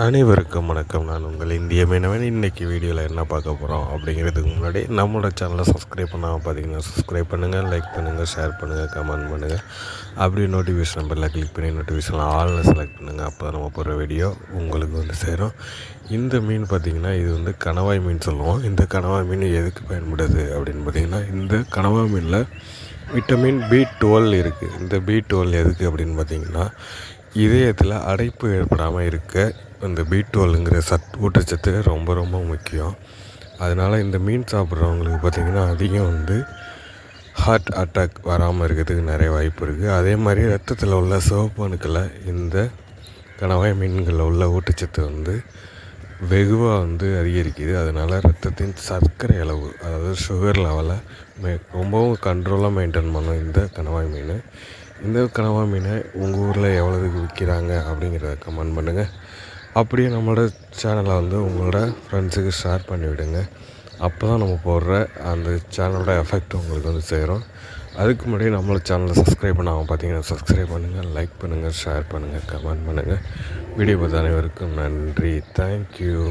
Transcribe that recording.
அனைவருக்கும் வணக்கம். நான் உங்கள் இந்திய மீனவன். இன்றைக்கி வீடியோவில் என்ன பார்க்க போகிறோம் அப்படிங்கிறதுக்கு முன்னாடி நம்மளோட சேனலை சப்ஸ்கிரைப் பண்ணாமல் பார்த்தீங்கன்னா சப்ஸ்கிரைப் பண்ணுங்கள் லைக் பண்ணுங்கள் ஷேர் பண்ணுங்கள் கமெண்ட் பண்ணுங்கள் அப்படி நோட்டிஃபிகேஷன் நம்பரில் கிளிக் பண்ணி நோட்டிஃபிகேஷன் ஆல்னு செலக்ட் பண்ணுங்கள் அப்போ நம்ம போகிற வீடியோ உங்களுக்கு வந்து சேரும். இந்த மீன் பார்த்திங்கன்னா இது வந்து கணவாய் மீன் சொல்லுவோம். இந்த கணவாய் மீன் எதுக்கு பயன்படுது அப்படின்னு பார்த்திங்கன்னா இந்த கணவாய் மீனில் விட்டமின் பி டுவெல் இருக்குது இந்த பி டுவெல் எதுக்கு அப்படின்னு பார்த்திங்கன்னா இதயத்தில் அடைப்பு ஏற்படாமல் இருக்க இந்த பி டுவெல்ங்கிற சத் ஊட்டச்சத்து ரொம்ப ரொம்ப முக்கியம். அதனால் இந்த மீன் சாப்பிட்றவங்களுக்கு பார்த்திங்கன்னா அதிகம் வந்து ஹார்ட் அட்டாக் வராமல் இருக்கிறதுக்கு நிறைய வாய்ப்பு இருக்குது அதே மாதிரி ரத்தத்தில் உள்ள சிவப்பு அணுக்களை இந்த கணவாய் மீன்களில் உள்ள ஊட்டச்சத்து வந்து வெகுவாக வந்து அதிகரிக்குது. அதனால் ரத்தத்தின் சர்க்கரை அளவு அதாவது சுகர் லெவலை மே ரொம்பவும் கண்ட்ரோலாக மெயின்டைன் பண்ணும் இந்த கணவாய் மீன். இந்த கணவாய் மீனை உங்கள் ஊரில் எவ்வளோதுக்கு விற்கிறாங்க அப்படிங்கிறத கமெண்ட் பண்ணுங்கள் அப்படியே நம்மளோட சேனலை வந்து உங்களோட ஃப்ரெண்ட்ஸுக்கு ஷேர் பண்ணி விடுங்க அப்போ தான் நம்ம போடுற அந்த சேனலோட எஃபெக்ட் உங்களுக்கு வந்து சேரும். அதுக்கு முன்னாடி நம்மளோட சேனலை சப்ஸ்கிரைப் பண்ணாமல் பார்த்தீங்கன்னா சப்ஸ்கிரைப் பண்ணுங்கள் லைக் பண்ணுங்கள் ஷேர் பண்ணுங்கள் கமெண்ட் பண்ணுங்கள் வீடியோ பார்த்த அனைவருக்கும் நன்றி. தேங்க்யூ